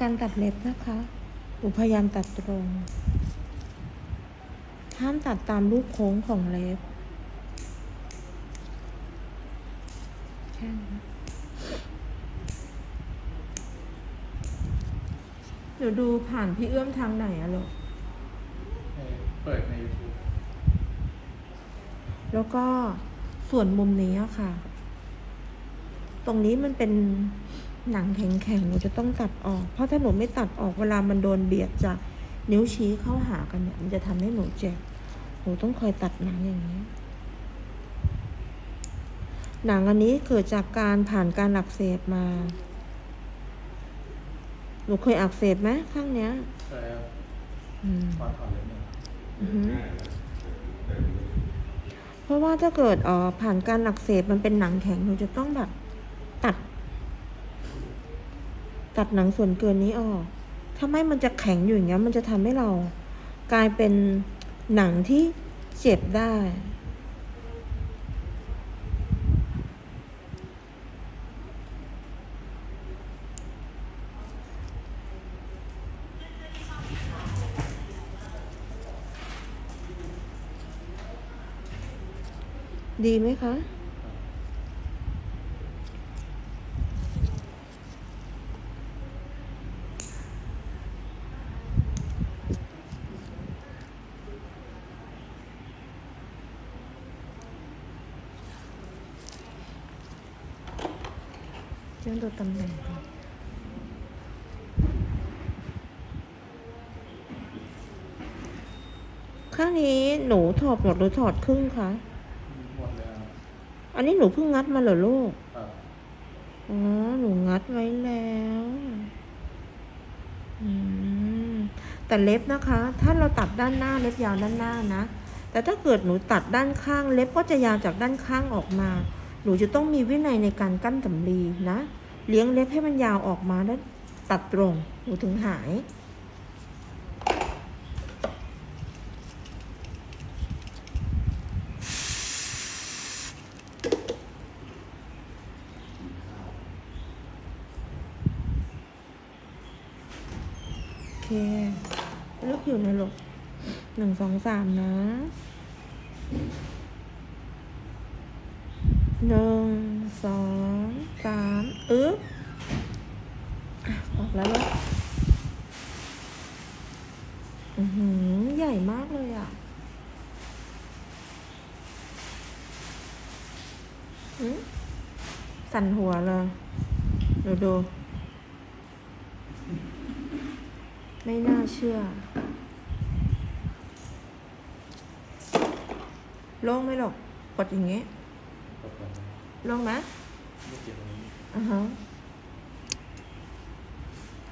การตัดเล็บนะคะหนูพยายามตัดตรง ห้ามตัดตามรูปโค้งของเล็บแค่นี้เดี๋ยวดูผ่านพี่เอื้อมทางไหนอะลูกเอ่อเปิดใน YouTube แล้วก็ส่วนมุมนี้อะค่ะ ตรงนี้มันเป็น หนังแข็งๆหนูจะต้องตัดออก เพราะถ้าหนูไม่ตัดออกเวลามันโดนเบียดจากนิ้วชี้เข้าหากันเนี่ย มันจะทำให้หนูเจ็บ หนูต้องคอยตัดหนังอย่างนี้ หนังอันนี้เกิดจากการผ่านการอักเสบมา หนูเคยอักเสบไหมข้างเนี้ยใช่ครับอืมขอถอนเลยหนึ่งอือฮึเพราะว่าถ้าเกิดเอ่อผ่านการอักเสบมันเป็นหนังแข็งหนูจะต้องแบบตัด ตัดหนังส่วนเกินนี้ออก ถ้าไม่มันจะแข็งอยู่อย่างเงี้ย มันจะทำให้เรากลายเป็นหนังที่เจ็บได้ ดีไหมคะ เชื่อมตัวตำแหน่งก่อนข้างนี้หนูถอดหมดหรือถอดครึ่งคะ หมดแล้วอันนี้หนูเพิ่งงัดมาเหรอลูก ครับอ๋อ หนูงัดไว้แล้ว อืม แต่เล็บนะคะ ถ้าเราตัดด้านหน้าเล็บยาวด้านหน้านะ แต่ถ้าเกิดหนูตัดด้านข้าง เล็บก็จะยาวจากด้านข้างออกมา หนูจะต้องมีวินัยในการกั้นสำลีนะ เลี้ยงเล็บให้มันยาวออกมาแล้วตัดตรงหูถึงหาย โอเคเลือกอยู่นะลูกหนึ่งสองสามนะหนึ่งสองสามอึ๊บอะอ แล้วลูกอือหือ ใหญ่มากเลยอะอืมสั่นหัวเลยดูดู ไม่น่าเชื่อ โล่งไหมหรอกกดอย่างเงี้ยกดก่อนนะโล่งไหมไม่เก็บตรงนี้อ่าฮะอ